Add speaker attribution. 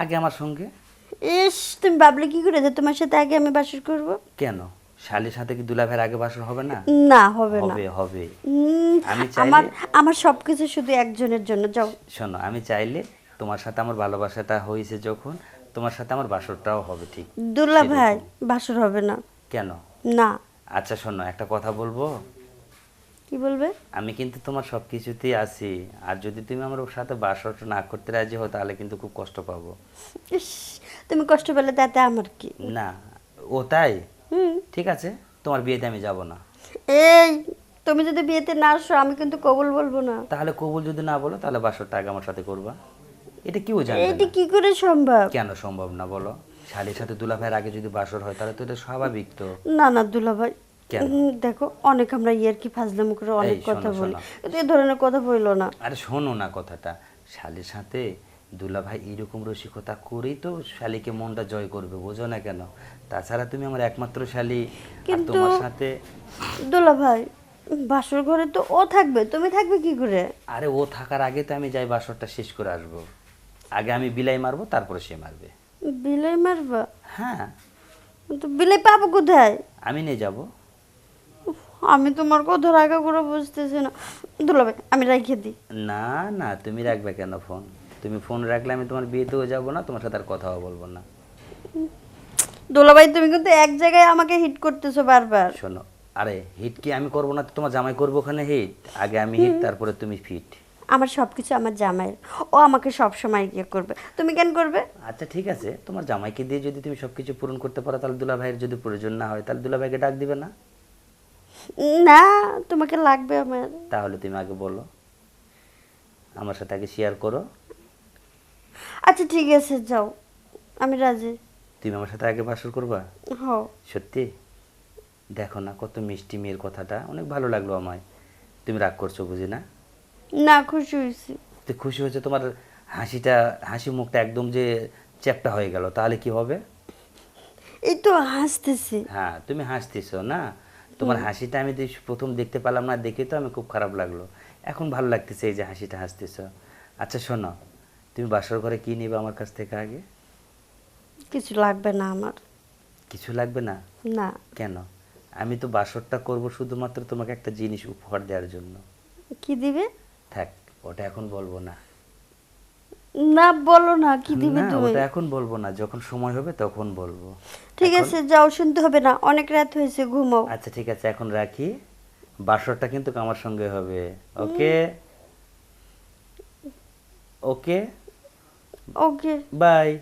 Speaker 1: আগে আমার সঙ্গে?
Speaker 2: ইস তুমি ভাবলে কি করে যে তোমার সাথে আগে আমি বাসর করব?
Speaker 1: কেন? শালির সাথে কি দুলাভের আগে বাসর হবে না?
Speaker 2: না হবে না।
Speaker 1: হবে হবে। আমি
Speaker 2: আমার আমার সবকিছু শুধু একজনের জন্য যাও।
Speaker 1: শোনো আমি চাইলে তোমার সাথে আমার ভালোবাসাটা হয়েছে যখন তোমার সাথে আমার বাসরটাও হবে ঠিক। সেরকম।
Speaker 2: ভাই বাসর হবে না।
Speaker 1: কেন?
Speaker 2: না।
Speaker 1: আচ্ছা শোনো একটা কথা বলব?
Speaker 2: কি বলবে?
Speaker 1: আমি কিন্তু তোমার সব কিছুতেই আছি। আর যদি তুমি আমার সাথে বাসরটা না করতে রাজি হও তাহলে কিন্তু খুব কষ্ট পাবো।
Speaker 2: ইস তুমি কষ্ট পেলে তাতে আমার কি?
Speaker 1: না ও তাই?
Speaker 2: হুম।
Speaker 1: ঠিক আছে তোমার বিয়েতে আমি যাব না।
Speaker 2: এই তুমি যদি বিয়েতে না আসো আমি কিন্তু কবুল বলব না।
Speaker 1: তাহলে কবুল যদি না বলো তাহলে বাসরটা আগে আমার সাথে করবা। এটা কেউ জানবে এটা
Speaker 2: কি করে সম্ভব?
Speaker 1: কেন সম্ভব না বলো? শালির সাথে দুলাভাইয়ের আগে যদি বাসর হয় তাহলে তো এটা স্বাভাবিক তো।
Speaker 2: না না দুলা ভাই
Speaker 1: কেন?
Speaker 2: উম, দেখো অনেক আমরা ইয়ার কি ফাজলামো করে অনেক কথা বলি। কিন্তু এই ধরনের কথা বলল না।
Speaker 1: আরে শোনো না কথাটা। শালির সাথে দুলা ভাই এইরকম রসিকতা করেই তো শালিকে মনটা জয় করবে বোঝো না কেন? তাছাড়া তুমি আমার একমাত্র শালি
Speaker 2: কিন্তু-
Speaker 1: তোমার সাথে
Speaker 2: দুলা ভাই বাসর ঘরে তো ও থাকবে তুমি থাকবে কি করে?
Speaker 1: আরে ও থাকার আগে তো আমি যাই বাসরটা শেষ করে আসব। আগে আমি বিলাই মারবো তারপরে সে মারবে।
Speaker 2: বিলাই মারবা?
Speaker 1: হ্যাঁ।
Speaker 2: তো বিলাই পাবো কোথায়?
Speaker 1: আমি নিয়ে যাব।
Speaker 2: আমি তোমার কথা রাগা করে বুঝতেছি না। দুলা ভাই আমি রাখিয়ে দিই।
Speaker 1: না না তুমি রাখবে কেন ফোন? তুমি ফোন রাখলে আমি তোমার বিয়েতেও যাব না তোমার সাথে আর কথাও বলব না।
Speaker 2: দুলা ভাই তুমি কিন্তু এক জায়গায় আমাকে হিট করতেছো বারবার।
Speaker 1: শোনো আরে হিট কি আমি করব না? তো তোমার জামাই করব ওখানে হিট আগে আমি হিট তারপরে তুমি ফিট
Speaker 2: আমার সবকিছু আমার জামাইয়ের। ও আমাকে সব সময় ইয়ে করবে। তুমি কেন করবে?
Speaker 1: আচ্ছা ঠিক আছে। তোমার জামাইকে দিয়ে যদি তুমি সবকিছু পূরণ করতে পারো তাহলে দুলা ভাইয়ের যদি প্রয়োজন না হয় তাহলে দুলা ভাইকে ডাক দিবে না।
Speaker 2: না তোমাকে লাগবে আমার।
Speaker 1: তাহলে তুমি আগে বলো। আমার সাথে আগে শেয়ার করো।
Speaker 2: আচ্ছা ঠিক আছে যাও। আমি রাজি।
Speaker 1: তুমি আমার সাথে আগে বাসর করবা?
Speaker 2: হ।
Speaker 1: সত্যি? দেখো না কত মিষ্টি মেয়ের কথাটা। অনেক ভালো লাগল আমায়। তুমি রাগ করছ বুঝি না?
Speaker 2: না খুশি হয়েছি।
Speaker 1: তো খুশি হয়েছে তোমার হাসিটা হাসি মুখটা একদম যে চ্যাপটা হয়ে গেল। তাহলে কি হবে?
Speaker 2: এই তো হাসতেছি।
Speaker 1: হ্যাঁ তুমি হাসতেছো না? তোমার হাসিটা আমি প্রথম দেখতে পেলাম না দেখে তো আমি খুব খারাপ লাগল। এখন ভালো লাগতেছে এই যে হাসিটা হাসতেছ। আচ্ছা শোনো তুমি বাসর ঘরে কি নিবে আমার কাছ থেকে আগে?
Speaker 2: কিছু লাগবে না আমার।
Speaker 1: কিছু লাগবে না?
Speaker 2: না।
Speaker 1: কেন? আমি তো বাসরটা করব শুধুমাত্র তোমাকে একটা জিনিস উপহার দেওয়ার জন্য।
Speaker 2: কি দিবে?
Speaker 1: থাক ওটা এখন বলব না।
Speaker 2: না বলো না কি দিবে
Speaker 1: না,
Speaker 2: তুমি?
Speaker 1: ওটা এখন বলব না যখন সময় হবে তখন বলব।
Speaker 2: ঠিক আছে যাও শুনতে হবে না অনেক রাত হয়েছে ঘুমাও।
Speaker 1: আচ্ছা ঠিক আছে এখন রাখি। বাসরটা কিন্তু আমার সঙ্গে হবে ওকে? ওকে?
Speaker 2: ওকে।
Speaker 1: বাই।